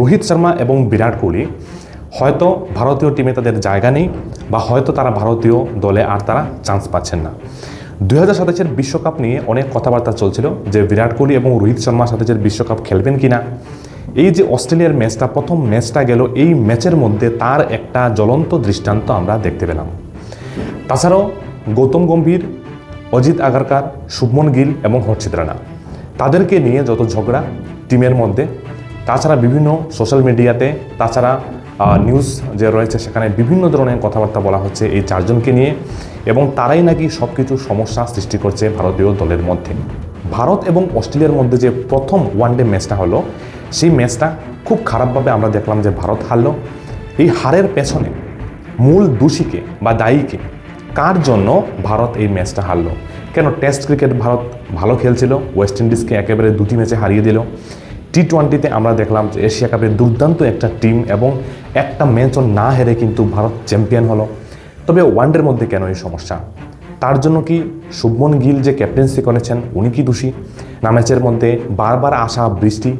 রোহিত শর্মা এবং বিরাট কোহলি, হয়তো ভারতীয় টিমে তাদের জায়গা নেই বা হয়তো তারা ভারতীয় দলে আর তারা চান্স পাচ্ছেন না। দুই হাজার বিশ্বকাপ নিয়ে অনেক কথাবার্তা চলছিল যে বিরাট কোহলি এবং রোহিত শর্মা সাতাশের বিশ্বকাপ খেলবেন কিনা। এই যে অস্ট্রেলিয়ার ম্যাচটা, প্রথম ম্যাচটা গেল এই ম্যাচের মধ্যে তার একটা জ্বলন্ত দৃষ্টান্ত আমরা দেখতে পেলাম। তাছাড়াও গৌতম গম্ভীর, অজিত আগারকার, শুভমন গিল এবং হর্ষিত রানা। তাদেরকে নিয়ে যত ঝগড়া, টিমের মধ্যে তাছাড়া বিভিন্ন সোশ্যাল মিডিয়াতে তাছাড়া নিউজ যে রয়েছে সেখানে বিভিন্ন ধরনের কথাবার্তা বলা হচ্ছে এই চারজনকে নিয়ে এবং তারাই নাকি সব কিছু সমস্যা সৃষ্টি করছে ভারতীয় দলের মধ্যে। ভারত এবং অস্ট্রেলিয়ার মধ্যে যে প্রথম ওয়ানডে ম্যাচটা হলো, সেই ম্যাচটা খুব খারাপভাবে আমরা দেখলাম যে ভারত হারলো। এই হারের পেছনে মূল দোষীকে বা দায়ীকে কার জন্য ভারত এই ম্যাচটা হারলো? কেন টেস্ট ক্রিকেট ভারত ভালো খেলছিল ওয়েস্ট ইন্ডিজকে একেবারে দুটি ম্যাচে হারিয়ে দিল? টি টোয়েন্টিতে আমরা দেখলাম যে এশিয়া কাপের দুর্দান্ত একটা টিম এবং একটা ম্যাচও না হেরে কিন্তু ভারত চ্যাম্পিয়ন হলো। তবে ওয়ানডের মধ্যে কেন এই সমস্যা? তার জন্য কি শুভমন গিল যে ক্যাপ্টেন্সি করেছেন, উনি কি দোষী? না ম্যাচের মধ্যে বারবার আসা বৃষ্টি?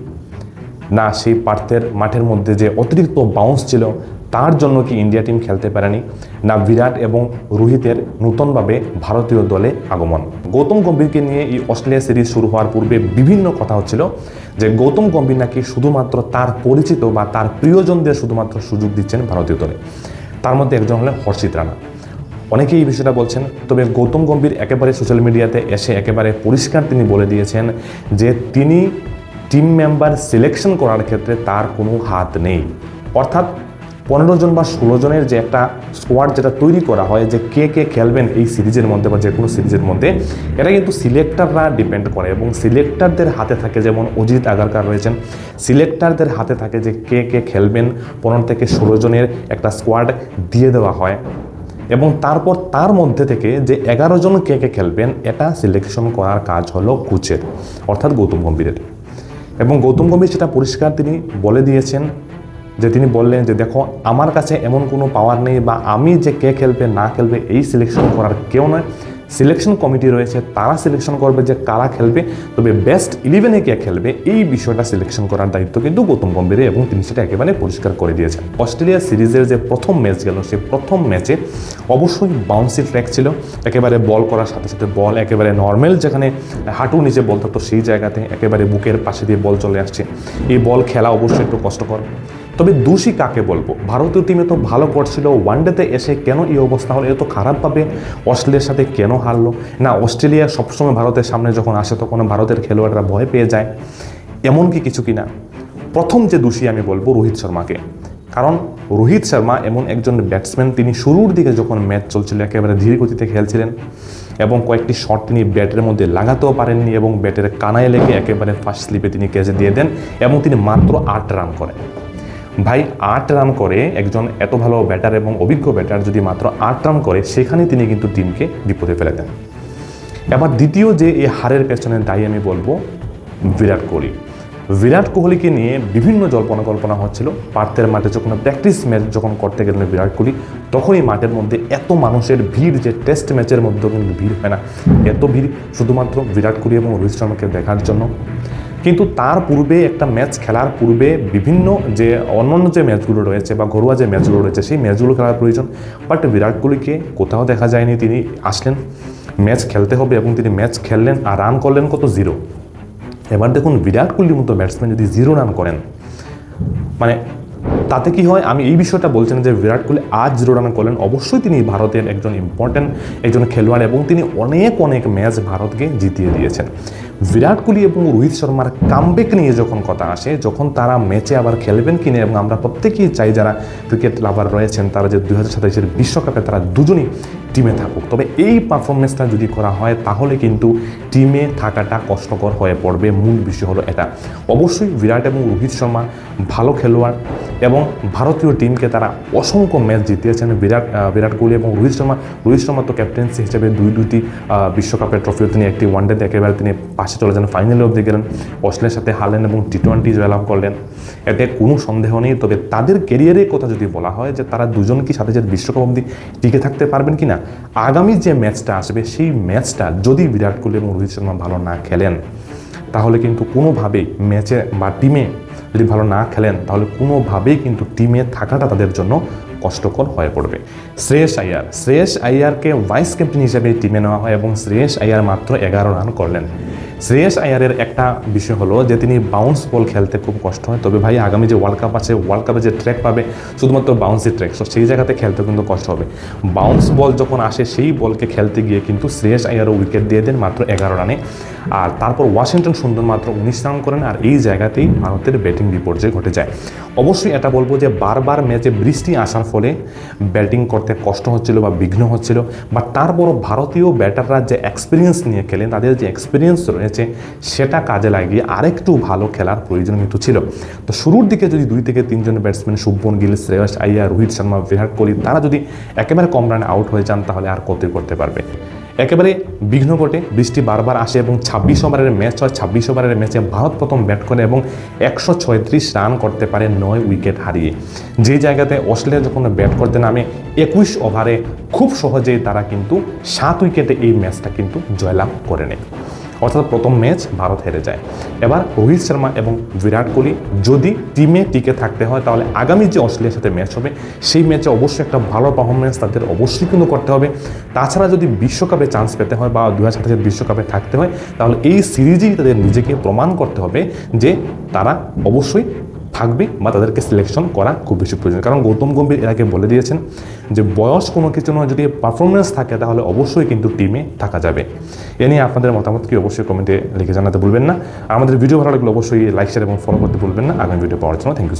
না সেই পার্থের মাঠের মধ্যে যে অতিরিক্ত বাউন্স ছিল তার জন্য কি ইন্ডিয়া টিম খেলতে পারেনি? না বিরাট এবং রোহিতের নূতনভাবে ভারতীয় দলে আগমন। গৌতম গম্ভীরকে নিয়ে এই অস্ট্রেলিয়া সিরিজ শুরু হওয়ার পূর্বে বিভিন্ন কথা হচ্ছিল যে গৌতম গম্ভীর নাকি শুধুমাত্র তার পরিচিত বা তার প্রিয়জনদের শুধুমাত্র সুযোগ দিচ্ছেন ভারতীয় দলে। তার মধ্যে একজন হলেন হর্ষিত রানা। অনেকেই এই বিষয়টা বলছেন, তবে গৌতম গম্ভীর একেবারে সোশ্যাল মিডিয়াতে এসে একেবারে পরিষ্কার তিনি বলে দিয়েছেন যে তিনি টিম মেম্বার সিলেকশন করার ক্ষেত্রে তার কোনো হাত নেই। অর্থাৎ পনেরো জন বা ষোলো জনের যে একটা স্কোয়াড যেটা তৈরি করা হয়, যে কে কে খেলবেন এই সিরিজের মধ্যে বা যে কোনো সিরিজের মধ্যে, এটা কিন্তু সিলেক্টাররা ডিপেন্ড করে এবং সিলেক্টারদের হাতে থাকে যেমন অজিত আগারকার রয়েছেন সিলেক্টারদের হাতে থাকে যে কে কে খেলবেন, পনেরো থেকে ষোলো জনের একটা স্কোয়াড দিয়ে দেওয়া হয় এবং তারপর তার মধ্যে থেকে যে এগারো জন কে কে খেলবেন, এটা সিলেকশন করার কাজ হলো কোচের, অর্থাৎ গৌতম গম্ভীরের। এবং গৌতম গম্ভীর সেটা পরিষ্কার তিনি বলে দিয়েছেন যে তিনি বললেন যে, দেখো, আমার কাছে এমন কোনো পাওয়ার নেই বা আমি যে কে খেলবে, না খেলবে, এই সিলেকশন করার কেউ নয়। সিলেকশন কমিটি রয়েছে, তারা সিলেকশন করবে যে কারা খেলবে। তবে বেস্ট ইলেভেনে কে খেলবে, এই বিষয়টা সিলেকশন করার দায়িত্ব কিন্তু গৌতম গম্ভীরের এবং তিনি সেটা একেবারে পরিষ্কার করে দিয়েছেন। অস্ট্রেলিয়া সিরিজের যে প্রথম ম্যাচ গেল, সেই প্রথম ম্যাচে অবশ্যই বাউন্সি ট্র্যাক ছিল। একেবারে বল করার সাথে সাথে বল একেবারে নর্মাল যেখানে হাঁটু নিচে বল থাকতো সেই জায়গাতে একেবারে বুকের পাশে দিয়ে বল চলে আসছে। এই বল খেলা অবশ্যই একটু কষ্টকর। তবে দোষী কাকে বলব? ভারতীয় টিমে তো ভালো করছিল ওয়ানডেতে এসে কেন এই অবস্থা হলো? এত খারাপভাবে অস্ট্রেলিয়ার সাথে কেন হারলো? না, অস্ট্রেলিয়া সবসময় ভারতের সামনে যখন আসে তখন ভারতের খেলোয়াড়রা ভয় পেয়ে যায়। এমন কি কিছু প্রথম যে দোষী আমি বলব রোহিত শর্মাকে। কারণ রোহিত শর্মা এমন একজন ব্যাটসম্যান তিনি শুরুর দিকে যখন ম্যাচ চলছিল, একেবারে ধীর গতিতে খেলছিলেন এবং কয়েকটি শট তিনি ব্যাটের মধ্যে লাগাতেও পারেননি এবং ব্যাটের কানায় লেগে একেবারে ফার্স্ট স্লিপে তিনি ক্যাচে দিয়ে দেন এবং তিনি মাত্র আট রান করেন। ভাই আট রান করে একজন এত ভালো ব্যাটার এবং অভিজ্ঞ ব্যাটার যদি মাত্র আট রান করে সেখানে তিনি কিন্তু টিমকে বিপদে ফেলে দেন। এবার দ্বিতীয় যে এই হারের পেছনে দায়ী আমি বলব বিরাট কোহলি। বিরাট কোহলিকে নিয়ে বিভিন্ন জল্পনা কল্পনা হচ্ছিল। পার্থের মাঠে যখন প্র্যাকটিস ম্যাচ যখন করতে গেলেন বিরাট কোহলি, তখনই মাঠের মধ্যে এত মানুষের ভিড় যে টেস্ট ম্যাচের মধ্যেও কিন্তু ভিড় হয় না। এত ভিড় শুধুমাত্র বিরাট কোহলি এবং রোহিত শর্মাকে দেখার জন্য। কিন্তু তার পূর্বে একটা ম্যাচ খেলার পূর্বে বিভিন্ন যে অন্যান্য যে ম্যাচগুলো রয়েছে বা ঘরোয়া যে ম্যাচগুলো রয়েছে, সেই ম্যাচগুলো খেলার প্রয়োজন। বাট বিরাট কোহলিকে কোথাও দেখা যায়নি, তিনি আসলেন। ম্যাচ খেলতে হবে এবং তিনি ম্যাচ খেললেন আর রান করলেন কত? জিরো। এবার দেখুন, বিরাট কোহলির মতো ব্যাটসম্যান যদি জিরো রান করেন মানে তাতে কি হয়? আমি এই বিষয়টা বলছেন যে বিরাট কোহলি আজ জিরো রান করলেন। অবশ্যই তিনি ভারতের একজন ইম্পর্ট্যান্ট একজন খেলোয়াড় এবং তিনি অনেক অনেক ম্যাচ ভারতকে জিতিয়ে দিয়েছেন। বিরাট কোহলি এবং রোহিত শর্মার কামব্যাক নিয়ে যখন কথা আসে, যখন তারা ম্যাচে আবার খেলবেন কিনা এবং আমরা প্রত্যেকেই চাই যারা ক্রিকেট লাভার রয়েছেন, তারা যে দু হাজার সাতাইশের বিশ্বকাপে তারা দুজনই টিমে থাকুক। তবে এই পারফরমেন্সটা যদি করা হয়, তাহলে কিন্তু টিমে থাকাটা কষ্টকর হয়ে পড়বে। মূল বিষয় হলো এটা। অবশ্যই বিরাট এবং রোহিত শর্মা ভালো খেলোয়াড় এবং ভারতীয় টিমকে তারা অসংখ্য ম্যাচ জিতিয়েছেন। বিরাট বিরাট কোহলি এবং রোহিত শর্মা। রোহিত শর্মা তো ক্যাপ্টেন্সি হিসেবে দুই দুটি বিশ্বকাপের ট্রফিও তিনি একটি ওয়ানডেতে একেবারে তিনি পাশে চলে যান। ফাইনালে অবধি গেলেন। অস্ট্রেলিয়ার সাথে হারলেন এবং টি টোয়েন্টি জয়লাভ করলেন। এতে কোনো সন্দেহ নেই। তবে তাদের কেরিয়ারের কথা যদি বলা হয়, যে তারা দুজন কি সাথে যে বিশ্বকাপ অবধি টিকে থাকতে পারবেন কি না আগামী যে ম্যাচটা আসবে, সেই ম্যাচটা যদি বিরাট কোহলি এবং রোহিত শর্মা ভালো না খেলেন, তাহলে কিন্তু কোনোভাবেই ম্যাচে বা টিমে যদি ভালো না খেলেন, তাহলে কোনোভাবেই কিন্তু টিমে থাকাটা তাদের জন্য কষ্টকর হয়ে পড়বে। শ্রেয়স আইয়ার শ্রেয়স আইয়ারকে ভাইস ক্যাপ্টেন হিসেবে টিমে নেওয়া হয় এবং শ্রেয়স আইয়ার মাত্র এগারো রান করলেন। শ্রেয়স আয়ারের একটা বিষয় হলো যে তিনি বাউন্স বল খেলতে খুব কষ্ট হয়। তবে ভাই, আগামী যে ওয়ার্ল্ড কাপ আছে ওয়ার্ল্ড কাপে যে ট্র্যাক পাবে, শুধুমাত্র বাউন্সি ট্র্যাক সো সেই জায়গাতে খেলতে কিন্তু কষ্ট হবে। বাউন্স বল যখন আসে, সেই বলকে খেলতে গিয়ে কিন্তু শ্রেয়স আয়ারও উইকেট দিয়ে দেন মাত্র এগারো রানে। আর তারপর ওয়াশিংটন সুন্দর মাত্র উনিশ রান করেন, আর এই জায়গাতেই ভারতের ব্যাটিং বিপর্যয় ঘটে যায়। অবশ্যই এটা বলব যে বারবার ম্যাচে বৃষ্টি আসার ফলে ব্যাটিং করতে কষ্ট হচ্ছিল বা বিঘ্ন হচ্ছিল বা তারপরও ভারতীয় ব্যাটাররা যে এক্সপিরিয়েন্স নিয়ে খেলেন, তাদের যে এক্সপিরিয়েন্স রয়েছে সেটা কাজে লাগিয়ে আরেকটু ভালো খেলার প্রয়োজন কিন্তু ছিল। তো শুরুর দিকে যদি দুই থেকে তিনজন ব্যাটসম্যান শুভমন গিল, শ্রেয়স আইয়া রোহিত শর্মা, বিরাট কোহলি, তারা যদি একেবারে কম রানে আউট হয়ে যান, তাহলে আর কতই করতে পারবে। একেবারে বিঘ্ন ঘটে, বৃষ্টি বারবার আসে এবং ছাব্বিশ ওভারের ম্যাচ হয়। ছাব্বিশ ওভারের ম্যাচে ভারত প্রথম ব্যাট করে এবং একশো ছয়ত্রিশ রান করতে পারে নয় উইকেট হারিয়ে। যে জায়গাতে অস্ট্রেলিয়া যখন ব্যাট করতে নামে, একুশ ওভারে খুব সহজেই তারা কিন্তু সাত উইকেটে এই ম্যাচটা কিন্তু জয়লাভ করে নেয়। অর্থাৎ প্রথম ম্যাচ ভারত হেরে যায়। এবার রোহিত শর্মা এবং বিরাট কোহলি যদি টিমে টিকে থাকতে হয়, তাহলে আগামী যে অস্ট্রেলিয়ার সাথে ম্যাচ হবে, সেই ম্যাচে অবশ্যই একটা ভালো পারফরমেন্স তাদের অবশ্যই কিন্তু করতে হবে। তাছাড়া যদি বিশ্বকাপে চান্স পেতে হয় বা দু হাজার বিশ্বকাপে থাকতে হয়, তাহলে এই সিরিজেই তাদের নিজেকে প্রমাণ করতে হবে যে তারা অবশ্যই থাকবে বা তাদেরকে সিলেকশন করা খুব বেশি প্রয়োজন। কারণ গৌতম গম্ভীর এর আগে বলে দিয়েছেন যে, বয়স কোনো কিছু নয় যদি পারফরমেন্স থাকে, তাহলে অবশ্যই কিন্তু টিমে থাকা যাবে। এ নিয়ে আপনাদের মতামত কি অবশ্যই কমেন্টে লিখে জানাতে ভুলবেন না। আমাদের ভিডিও ভালো লাগলে অবশ্যই লাইক শেয়ার এবং ফলো করতে ভুলবেন না। আগামী ভিডিও পাওয়ার জন্য থ্যাংক ইউ